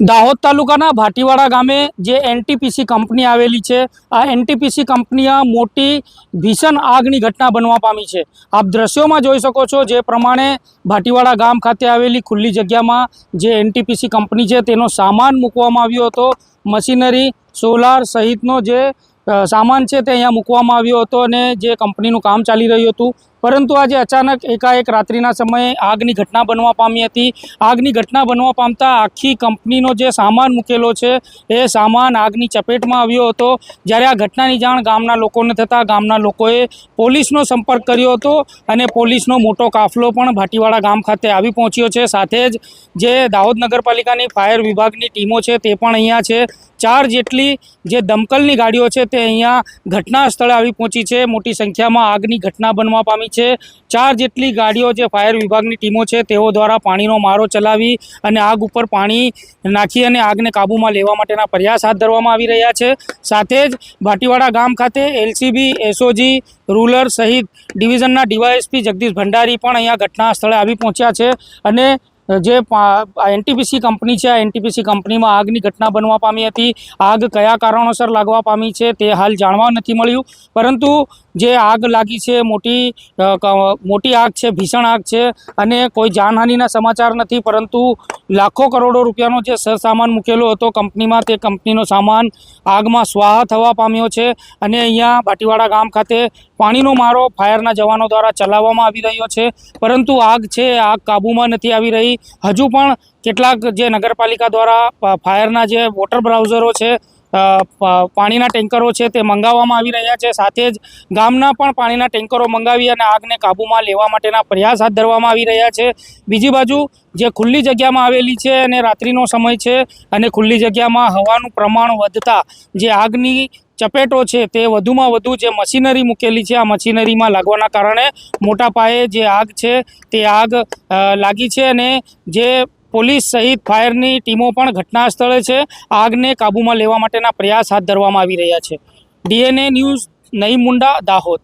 દાહોદ તાલુકાના ભાટીવાડા ગામે જે એનટીપીસી કંપની આવેલી છે, આ એનટીપીસી કંપની મોટી ભીષણ આગની ઘટના બનવા પામી છે. આપ દ્રશ્યોમાં જોઈ શકો છો જે પ્રમાણે ભાટીવાડા ગામ ખાતે આવેલી ખુલ્લી જગ્યામાં જે એનટીપીસી કંપની છે તેનો સામાન મૂકવામાં આવ્યો હતો. મશીનરી, સોલાર સહિતનો જે સામાન છે તે અહીંયા મૂકવામાં આવ્યો હતો અને જે કંપનીનું કામ ચાલી રહ્યું હતું પરંતુ આજે અચાનક એકાએક રાત્રિના સમયે આગની ઘટના બનવા પામી હતી. આગની ઘટના બનવા પામતા આખી કંપનીનો જે સામાન મૂકેલો છે, એ સામાન આગની ચપેટમાં આવ્યો હતો. જ્યારે આ ઘટનાની જાણ ગામના લોકોને થતાં ગામના લોકોએ પોલીસનો સંપર્ક કર્યો હતો અને પોલીસનો મોટો કાફલો પણ ભાટીવાડા ગામ ખાતે આવી પહોંચ્યો છે. સાથે જ જે દાહોદ નગરપાલિકાની ફાયર વિભાગની ટીમો છે, તે પણ અહીંયા છે. ચાર જેટલી જે દમકલની ગાડીઓ છે, તે અહીંયા ઘટના સ્થળે આવી પહોંચી છે. મોટી સંખ્યામાં આગની ઘટના બનવા પામી છે. ચાર જેટલી ગાડીઓ જે ફાયર વિભાગની ટીમો છે, તેઓ દ્વારા પાણીનો મારો ચલાવી અને આગ ઉપર પાણી નાખી અને આગને કાબૂમાં લેવા માટેના પ્રયાસ હાથ ધરવામાં આવી રહ્યા છે. સાથે જ ભાટીવાડા ગામ ખાતે એલસીબી, એસઓજી રૂલર સહિત ડિવિઝનના ડીવાયએસપી જગદીશ ભંડારી પણ અહીંયા ઘટના સ્થળે આવી પહોંચ્યા છે અને જે એનટીપીસી કંપની છે, આ એનટીપીસી કંપનીમાં આગની ઘટના બનવા પામી હતી. આગ કયા કારણોસર લાગવા પામી છે તે હાલ જાણવા નથી મળ્યું. પરંતુ જે આગ લાગી છે, મોટી મોટી આગ છે, ભીષણ આગ છે, અને કોઈ જાનહાનિના સમાચાર નથી, પરંતુ લાખો કરોડો રૂપિયાનો જે સરસામાન મૂકેલો હતો કંપનીમાં, તે કંપનીનો સામાન આગમાં સ્વાહા થવા પામ્યો છે. અને અહીંયા બાટીવાડા ગામ ખાતે પાણીનો મારો ફાયરના જવાનો દ્વારા ચલાવવામાં આવી રહ્યો છે. પરંતુ આગ છે આગ કાબૂમાં નથી આવી રહી. હજુ પણ કેટલાક જે નગરપાલિકા દ્વારા ફાયરના જે વોટર બ્રાઉઝરો છે પાણીના ટેન્કરો છે તે મંગાવવામાં આવી રહ્યા છે. સાથે જ ગામના પણ પાણીના ટેન્કરો મંગાવી અને આગને કાબૂમાં લેવા માટેના પ્રયાસ હાથ ધરવામાં આવી રહ્યા છે. બીજી બાજુ જે ખુલ્લી જગ્યામાં આવેલી છે અને રાત્રિનો સમય છે અને ખુલ્લી જગ્યામાં હવાનું પ્રમાણ વધતા જે આગની ચપેટો છે તે વધુમાં વધુ જે મશીનરી મૂકેલી છે, આ મશીનરીમાં લાગવાના કારણે મોટા પાયે જે આગ છે તે આગ લાગી છે અને જે પોલીસ સહિત ફાયરની ટીમો પણ ઘટના સ્થળે છે. આગને કાબૂમાં લેવા માટેના પ્રયાસ હાથ ધરવામાં આવી રહ્યા છે. ડીએનએ ન્યૂઝ, નઈ મુંડા, દાહોદ.